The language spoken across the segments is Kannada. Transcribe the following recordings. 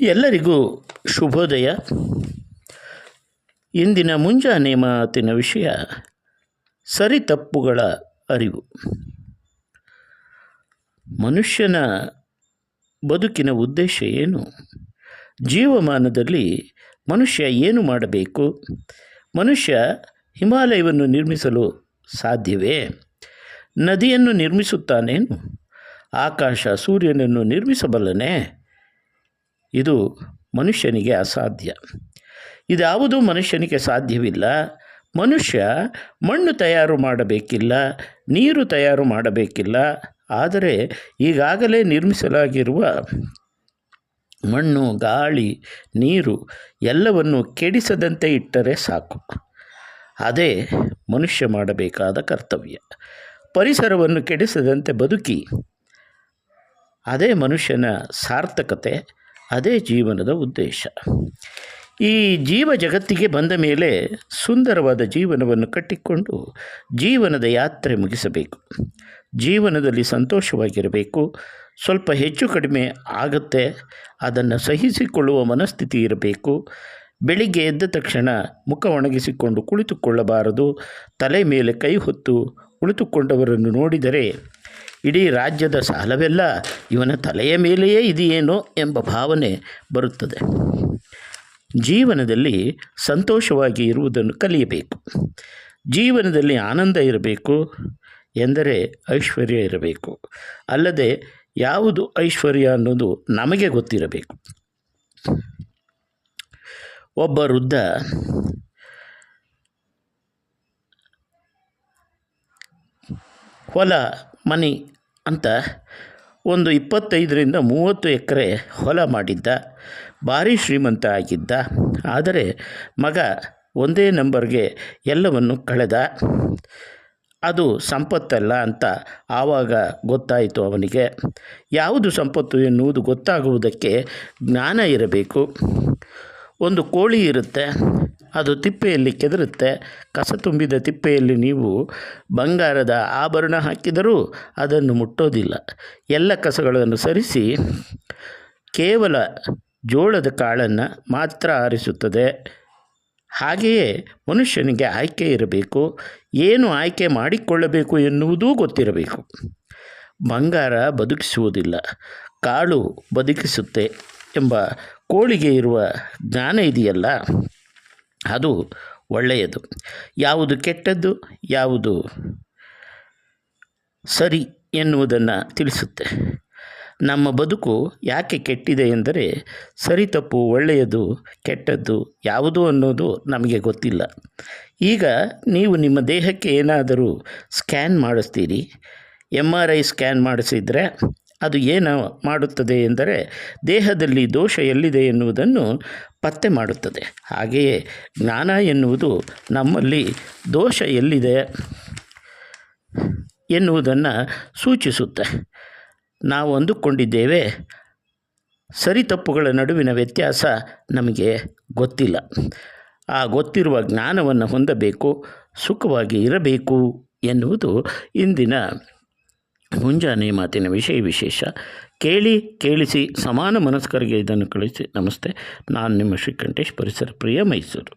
ಎಲ್ಲರಿಗೂ ಶುಭೋದಯ. ಇಂದಿನ ಮುಂಜಾನೆ ಮಾತಿನ ವಿಷಯ, ಸರಿ ತಪ್ಪುಗಳ ಅರಿವು. ಮನುಷ್ಯನ ಬದುಕಿನ ಉದ್ದೇಶ ಏನು? ಜೀವಮಾನದಲ್ಲಿ ಮನುಷ್ಯ ಏನು ಮಾಡಬೇಕು? ಮನುಷ್ಯ ಹಿಮಾಲಯವನ್ನು ನಿರ್ಮಿಸಲು ಸಾಧ್ಯವೇ? ನದಿಯನ್ನು ನಿರ್ಮಿಸುತ್ತಾನೇನು? ಆಕಾಶ ಸೂರ್ಯನನ್ನು ನಿರ್ಮಿಸಬಲ್ಲನೆ? ಇದು ಮನುಷ್ಯನಿಗೆ ಅಸಾಧ್ಯ. ಇದ್ಯಾವುದೂ ಮನುಷ್ಯನಿಗೆ ಸಾಧ್ಯವಿಲ್ಲ? ಮನುಷ್ಯ ಮಣ್ಣು ತಯಾರು ಮಾಡಬೇಕಿಲ್ಲ, ನೀರು ತಯಾರು ಮಾಡಬೇಕಿಲ್ಲ, ಆದರೆ ಈಗಾಗಲೇ ನಿರ್ಮಿಸಲಾಗಿರುವ ಮಣ್ಣು, ಗಾಳಿ, ನೀರು ಎಲ್ಲವನ್ನು ಕೆಡಿಸದಂತೆ ಇಟ್ಟರೆ ಸಾಕು. ಅದೇ ಮನುಷ್ಯ ಮಾಡಬೇಕಾದ ಕರ್ತವ್ಯ. ಪರಿಸರವನ್ನು ಕೆಡಿಸದಂತೆ ಬದುಕಿ. ಅದೇ ಮನುಷ್ಯನ ಸಾರ್ಥಕತೆ. ಅದೇ ಜೀವನದ ಉದ್ದೇಶ. ಈ ಜೀವ ಜಗತ್ತಿಗೆ ಬಂದ ಮೇಲೆ ಸುಂದರವಾದ ಜೀವನವನ್ನು ಕಟ್ಟಿಕೊಂಡು ಜೀವನದ ಯಾತ್ರೆ ಮುಗಿಸಬೇಕು. ಜೀವನದಲ್ಲಿ ಸಂತೋಷವಾಗಿರಬೇಕು. ಸ್ವಲ್ಪ ಹೆಚ್ಚು ಕಡಿಮೆ ಆಗುತ್ತೆ. ಅದನ್ನು ಸಹಿಸಿಕೊಳ್ಳುವ ಮನಸ್ಥಿತಿ ಇರಬೇಕು. ಬೆಳಿಗ್ಗೆ ಎದ್ದ ತಕ್ಷಣ ಮುಖ ಒಣಗಿಸಿಕೊಂಡು ಕುಳಿತುಕೊಳ್ಳಬಾರದು. ತಲೆ ಮೇಲೆ ಕೈ ಹೊತ್ತು ಕುಳಿತುಕೊಂಡವರನ್ನು ನೋಡಿದರೆ ಇಡೀ ರಾಜ್ಯದ ಸಾಲವೆಲ್ಲ ಇವನ ತಲೆಯ ಮೇಲೆಯೇ ಇದೆಯೇನೋ ಎಂಬ ಭಾವನೆ ಬರುತ್ತದೆ. ಜೀವನದಲ್ಲಿ ಸಂತೋಷವಾಗಿ ಇರುವುದನ್ನು ಕಲಿಯಬೇಕು. ಜೀವನದಲ್ಲಿ ಆನಂದ ಇರಬೇಕು ಎಂದರೆ ಐಶ್ವರ್ಯ ಇರಬೇಕು. ಅಲ್ಲದೆ ಯಾವುದು ಐಶ್ವರ್ಯ ಅನ್ನೋದು ನಮಗೆ ಗೊತ್ತಿರಬೇಕು. ಒಬ್ಬ ವೃದ್ಧ ಹೊಲ ಮನೆ ಅಂತ ಒಂದು ಇಪ್ಪತ್ತೈದರಿಂದ ಮೂವತ್ತು ಎಕರೆ ಹೊಲ ಮಾಡಿದ್ದ. ಭಾರಿ ಶ್ರೀಮಂತ ಆಗಿದ್ದ. ಆದರೆ ಮಗ ಒಂದೇ ನಂಬರ್ಗೆ ಎಲ್ಲವನ್ನು ಕಳೆದ. ಅದು ಸಂಪತ್ತಲ್ಲ ಅಂತ ಆವಾಗ ಗೊತ್ತಾಯಿತು ಅವನಿಗೆ. ಯಾವುದು ಸಂಪತ್ತು ಎನ್ನುವುದು ಗೊತ್ತಾಗುವುದಕ್ಕೆ ಜ್ಞಾನ ಇರಬೇಕು. ಒಂದು ಕೋಳಿ ಇರುತ್ತೆ. ಅದು ತಿಪ್ಪೆಯಲ್ಲಿ ಕೆದರುತ್ತೆ. ಕಸ ತುಂಬಿದ ತಿಪ್ಪೆಯಲ್ಲಿ ನೀವು ಬಂಗಾರದ ಆಭರಣ ಹಾಕಿದರೂ ಅದನ್ನು ಮುಟ್ಟೋದಿಲ್ಲ. ಎಲ್ಲ ಕಸಗಳನ್ನು ಸರಿಸಿ ಕೇವಲ ಜೋಳದ ಕಾಳನ್ನು ಮಾತ್ರ ಆರಿಸುತ್ತದೆ. ಹಾಗೆಯೇ ಮನುಷ್ಯನಿಗೆ ಆಯ್ಕೆ ಇರಬೇಕು. ಏನು ಆಯ್ಕೆ ಮಾಡಿಕೊಳ್ಳಬೇಕು ಎನ್ನುವುದೂ ಗೊತ್ತಿರಬೇಕು. ಬಂಗಾರ ಬದುಕಿಸುವುದಿಲ್ಲ. ಕಾಳು ಬದುಕಿಸುತ್ತೆ ಎಂಬ ಕೋಳಿಗೆ ಇರುವ ಜ್ಞಾನ ಇದೆಯಲ್ಲ? ಅದು ಒಳ್ಳೆಯದು. ಯಾವುದು ಕೆಟ್ಟದ್ದು, ಯಾವುದು ಸರಿ ಎನ್ನುವುದನ್ನು ತಿಳಿಸುತ್ತೆ. ನಮ್ಮ ಬದುಕು ಯಾಕೆ ಕೆಟ್ಟಿದೆ ಎಂದರೆ, ಸರಿ ತಪ್ಪು ಒಳ್ಳೆಯದು, ಕೆಟ್ಟದ್ದು ಯಾವುದು ಅನ್ನೋದು ನಮಗೆ ಗೊತ್ತಿಲ್ಲ. ಈಗ ನೀವು ನಿಮ್ಮ ದೇಹಕ್ಕೆ ಏನಾದರೂ ಸ್ಕ್ಯಾನ್ ಮಾಡಿಸ್ತೀರಿ ಎಂ ಆರ್ ಐ ಸ್ಕ್ಯಾನ್ ಮಾಡಿಸಿದರೆ ಅದು ಏನು ಮಾಡುತ್ತದೆ ಎಂದರೆ ದೇಹದಲ್ಲಿ ದೋಷ ಎಲ್ಲಿದೆ ಎನ್ನುವುದನ್ನು ಪತ್ತೆ ಮಾಡುತ್ತದೆ. ಹಾಗೆಯೇ ಜ್ಞಾನ ಎನ್ನುವುದು ನಮ್ಮಲ್ಲಿ ದೋಷ ಎಲ್ಲಿದೆ ಎನ್ನುವುದನ್ನು ಸೂಚಿಸುತ್ತೆ. ನಾವು ಅಂದುಕೊಂಡಿದ್ದೇವೆ, ಸರಿ ತಪ್ಪುಗಳ ನಡುವಿನ ವ್ಯತ್ಯಾಸ ನಮಗೆ ಗೊತ್ತಿಲ್ಲ. ಆ ಗೊತ್ತಿರುವ ಜ್ಞಾನವನ್ನು ಹೊಂದಬೇಕು, ಸುಖವಾಗಿ ಇರಬೇಕು ಎನ್ನುವುದು ಇಂದಿನ ಮುಂಜಾನೆ ಮಾತಿನ ವಿಷಯ ವಿಶೇಷ. ಕೇಳಿ, ಕೇಳಿಸಿ, ಸಮಾನ ಮನಸ್ಕರಿಗೆ ಇದನ್ನು ಕಳಿಸಿ, ನಮಸ್ತೆ. ನಾನು ನಿಮ್ಮ ಶ್ರೀಕಂಠೇಶ್, ಪರಿಸರ ಪ್ರಿಯ ಮೈಸೂರು.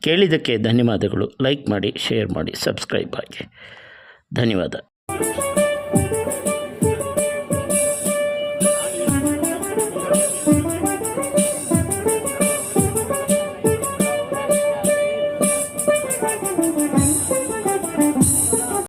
ಕೇಳಿದ್ದಕ್ಕೆ ಧನ್ಯವಾದಗಳು. ಲೈಕ್ ಮಾಡಿ, ಶೇರ್ ಮಾಡಿ, ಸಬ್ಸ್ಕ್ರೈಬ್ ಆಗಿ. ಧನ್ಯವಾದ.